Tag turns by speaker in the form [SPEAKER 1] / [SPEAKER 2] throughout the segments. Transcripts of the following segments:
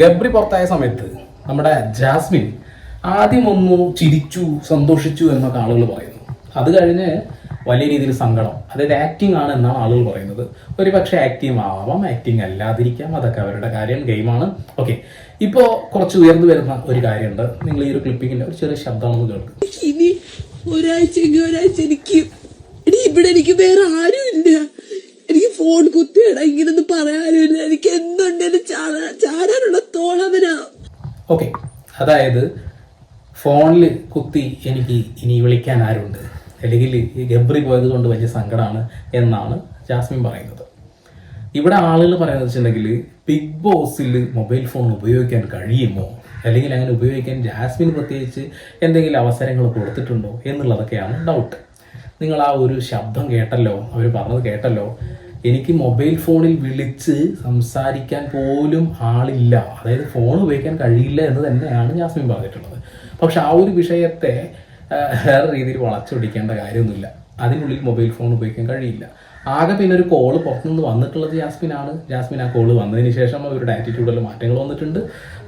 [SPEAKER 1] ഗബ്രി പുറത്തായ സമയത്ത് നമ്മുടെ ജാസ്മിൻ ആദ്യം ഒന്ന് ചിരിച്ചു സന്തോഷിച്ചു എന്നൊക്കെ ആളുകൾ പറയുന്നു. അത് കഴിഞ്ഞ് വലിയ രീതിയിൽ സങ്കടം. അതായത് ആക്ടിങ് ആണ് എന്നാണ് ആളുകൾ പറയുന്നത്. ഒരു പക്ഷേ ആക്ടിങ് ആവാം ആക്ടിങ് അല്ലാതിരിക്കാം. അതൊക്കെ അവരുടെ കാര്യം ഗെയിമാണ് ഓക്കെ ഇപ്പോൾ കുറച്ച് ഉയർന്നു വരുന്ന ഒരു കാര്യമുണ്ട്. നിങ്ങൾ ഈ ഒരു ക്ലിപ്പിങ്ങിന്റെ ഒരു ചെറിയ ശബ്ദമാണെന്ന് കേൾക്കും.
[SPEAKER 2] ഇനി ഒരാഴ്ച ഒരാഴ്ച എനിക്ക് ഇവിടെ എനിക്ക് വേറെ ആരും ഇല്ല എനിക്ക് ഫോൺ കുത്തിയട പറയാനും ഇല്ല എനിക്ക് എന്തുണ്ടെങ്കിലും
[SPEAKER 1] അതായത് ഫോണിൽ കുത്തി എനിക്ക് ഇനി വിളിക്കാൻ ആരുണ്ട്? അല്ലെങ്കിൽ ഗബ്രി പോയത് കൊണ്ട് വലിയ സങ്കടമാണ് എന്നാണ് ജാസ്മിൻ പറയുന്നത്. ഇവിടെ ആളുകൾ പറയുന്നത് വെച്ചിട്ടുണ്ടെങ്കിൽ ബിഗ് ബോസിൽ മൊബൈൽ ഫോൺ ഉപയോഗിക്കാൻ കഴിയുമോ? അല്ലെങ്കിൽ അങ്ങനെ ഉപയോഗിക്കാൻ ജാസ്മിൻ പ്രത്യേകിച്ച് എന്തെങ്കിലും അവസരങ്ങൾ കൊടുത്തിട്ടുണ്ടോ എന്നുള്ളതൊക്കെയാണ് ഡൗട്ട് നിങ്ങൾ ആ ഒരു ശബ്ദം കേട്ടല്ലോ അവർ പറഞ്ഞത് കേട്ടല്ലോ. എനിക്ക് മൊബൈൽ ഫോണിൽ വിളിച്ച് സംസാരിക്കാൻ പോലും ആളില്ല. അതായത് ഫോൺ ഉപയോഗിക്കാൻ കഴിയില്ല എന്ന് തന്നെയാണ് ജാസ്മിൻ പറഞ്ഞിട്ടുള്ളത്. പക്ഷെ ആ ഒരു വിഷയത്തെ വേറെ രീതിയിൽ വളച്ചൊടിക്കേണ്ട കാര്യമൊന്നുമില്ല. അതിനുള്ളിൽ മൊബൈൽ ഫോൺ ഉപയോഗിക്കാൻ കഴിയില്ല. ആകെ പിന്നെ ഒരു കോൾ പുറത്തുനിന്ന് വന്നിട്ടുള്ളത് ജാസ്മിനാണ്. ജാസ്മിൻ ആ കോൾ വന്നതിന് ശേഷം അവരുടെ ആറ്റിറ്റ്യൂഡിൽ മാറ്റങ്ങൾ വന്നിട്ടുണ്ട്.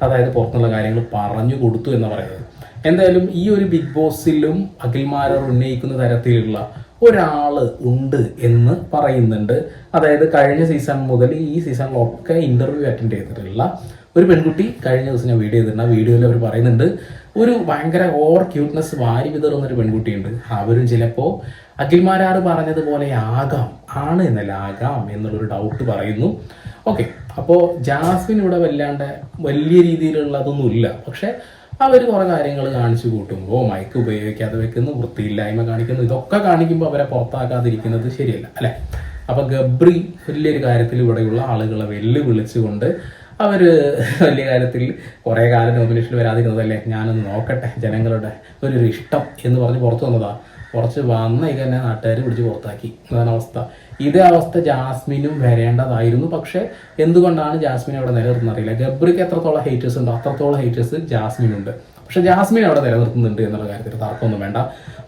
[SPEAKER 1] അതായത് പുറത്തുനിന്നുള്ള കാര്യങ്ങൾ പറഞ്ഞു കൊടുത്തു എന്ന് പറയുന്നത്. എന്തായാലും ഈ ഒരു ബിഗ് ബോസിലും അഖിൽമാരർ ഉന്നയിക്കുന്ന തരത്തിലുള്ള ഒരാൾ ഉണ്ട് എന്ന് പറയുന്നുണ്ട്. അതായത് കഴിഞ്ഞ സീസൺ മുതൽ ഈ സീസണിലൊക്കെ ഇന്റർവ്യൂ അറ്റൻഡ് ചെയ്തിട്ടുള്ള ഒരു പെൺകുട്ടി കഴിഞ്ഞ ദിവസം ഞാൻ വീഡിയോ ചെയ്തിട്ടുണ്ട് ആ വീഡിയോയിൽ അവർ പറയുന്നുണ്ട് ഒരു ഭയങ്കര ഓവർ ക്യൂട്ട്നെസ് വാരി വിതറുന്ന ഒരു പെൺകുട്ടിയുണ്ട്. അവരും ചിലപ്പോൾ അഖിൽമാരാർ പറഞ്ഞതുപോലെ ആകാം ആണ് എന്നല്ല ആകാം എന്നുള്ളൊരു ഡൗട്ട് പറയുന്നു. ഓക്കെ അപ്പോൾ ജാസ്മിൻ ഇവിടെ വല്ലാണ്ട് വലിയ രീതിയിലുള്ളതൊന്നുമില്ല. പക്ഷെ അവർ കുറേ കാര്യങ്ങൾ കാണിച്ചു കൂട്ടുമ്പോൾ മൈക്ക് ഉപയോഗിക്കാതെ വെക്കുന്നു വൃത്തിയില്ലായ്മ കാണിക്കുന്നു ഇതൊക്കെ കാണിക്കുമ്പോൾ അവരെ പുറത്താക്കാതിരിക്കുന്നത് ശരിയല്ല അല്ലെ? അപ്പൊ ഗബ്രി വലിയൊരു കാര്യത്തിൽ ഇവിടെയുള്ള ആളുകളെ വെല്ലുവിളിച്ചുകൊണ്ട് അവർ വലിയ കാര്യത്തിൽ കുറെ കാലം നോമിനേഷൻ വരാതിരുന്നതല്ലേ? ഞാനൊന്ന് നോക്കട്ടെ ജനങ്ങളുടെ ഒരു ഇഷ്ടം എന്ന് പറഞ്ഞ് പുറത്തു വന്നതാ. കുറച്ച് വന്ന തന്നെ നാട്ടുകാർ പിടിച്ച് പുറത്താക്കി. അതാണ് അവസ്ഥ. ഇതേ അവസ്ഥ ജാസ്മിനും വരേണ്ടതായിരുന്നു. പക്ഷെ എന്തുകൊണ്ടാണ് ജാസ്മിൻ അവിടെ നിലനിർത്തുന്നത് അറിയില്ല. ഗബ്രിക്ക് എത്രത്തോളം ഹേറ്റേഴ്സ് ഉണ്ടോ അത്രത്തോളം ഹേറ്റേഴ്സ് ജാസ്മിനുണ്ട്. പക്ഷെ ജാസ്മിൻ അവിടെ നിലനിർത്തുന്നുണ്ട് എന്നുള്ള കാര്യത്തിൽ തർക്കമൊന്നും വേണ്ട.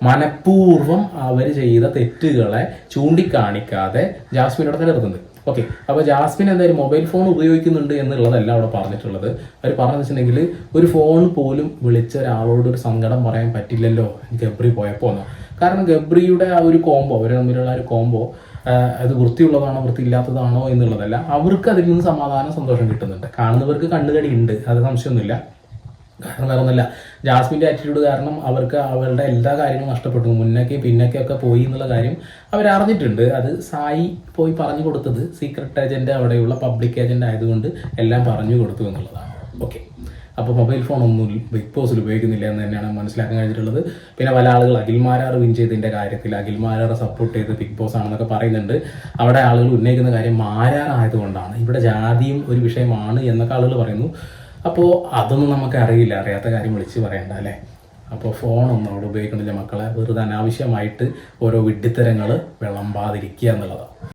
[SPEAKER 1] മനഃപൂർവം അവർ ചെയ്ത തെറ്റുകളെ ചൂണ്ടിക്കാണിക്കാതെ ജാസ്മിൻ അവിടെ നിലനിർത്തുന്നുണ്ട്. ഓക്കെ അപ്പോൾ ജാസ്മിൻ എന്തായാലും മൊബൈൽ ഫോൺ ഉപയോഗിക്കുന്നുണ്ട് എന്നുള്ളതല്ല അവിടെ പറഞ്ഞിട്ടുള്ളത്. അവർ പറഞ്ഞു വെച്ചിട്ടുണ്ടെങ്കിൽ ഒരു ഫോൺ പോലും വിളിച്ച ഒരാളോട് ഒരു സങ്കടം പറയാൻ പറ്റില്ലല്ലോ ഗബ്രി പോയപ്പോൾ കാരണം ഗബ്രിയുടെ ആ ഒരു കോംബോ അവർ തമ്മിലുള്ള ഒരു കോംബോ അത് വൃത്തിയുള്ളതാണോ വൃത്തിയില്ലാത്തതാണോ എന്നുള്ളതല്ല അവർക്ക് അതിൽ നിന്ന് സമാധാനം സന്തോഷം കിട്ടുന്നുണ്ട്. കാണുന്നവർക്ക് കണ്ണുകടി ഉണ്ട് അത് സംശയമൊന്നുമില്ല. കാരണം വേറെ ജാസ്മിന്റെ ആറ്റിറ്റ്യൂഡ് കാരണം അവർക്ക് അവരുടെ എല്ലാ കാര്യങ്ങളും നഷ്ടപ്പെട്ടു. മുന്നേക്ക് പിന്നൊക്കെ ഒക്കെ പോയി എന്നുള്ള കാര്യം അവർ അറിഞ്ഞിട്ടുണ്ട് അത് സായി പോയി പറഞ്ഞു കൊടുത്തത് സീക്രട്ട് ഏജന്റ് അവിടെയുള്ള പബ്ലിക് ഏജന്റ് ആയതുകൊണ്ട് എല്ലാം പറഞ്ഞു കൊടുത്തു എന്നുള്ളതാണ്. ഓക്കെ അപ്പോൾ മൊബൈൽ ഫോൺ ഒന്നും ബിഗ് ബോസിൽ ഉപയോഗിക്കുന്നില്ല എന്ന് തന്നെയാണ് മനസ്സിലാക്കാൻ കഴിഞ്ഞിട്ടുള്ളത്. പിന്നെ പല ആളുകൾ അഖിൽമാരാർ വിൻ ചെയ്തതിന്റെ കാര്യത്തിൽ അഖിൽമാരാറെ സപ്പോർട്ട് ചെയ്ത് ബിഗ് ബോസ് ആണെന്നൊക്കെ പറയുന്നുണ്ട്. അവിടെ ആളുകൾ ഉന്നയിക്കുന്ന കാര്യം മാരാറായതുകൊണ്ടാണ് ഇവിടെ ജാതിയും ഒരു വിഷയമാണ് എന്നൊക്കെ ആളുകൾ പറയുന്നു. അപ്പോൾ അതൊന്നും നമുക്ക് അറിയില്ല അറിയാത്ത കാര്യം വിളിച്ച് പറയണ്ട അല്ലേ? അപ്പോൾ ഫോണൊന്നും അവിടെ ഉപയോഗിക്കണില്ല മക്കളെ. വെറുതെ അനാവശ്യമായിട്ട് ഓരോ വിഡ്ഢിത്തരങ്ങൾ വിളമ്പാതിരിക്കുക എന്നുള്ളതാണ്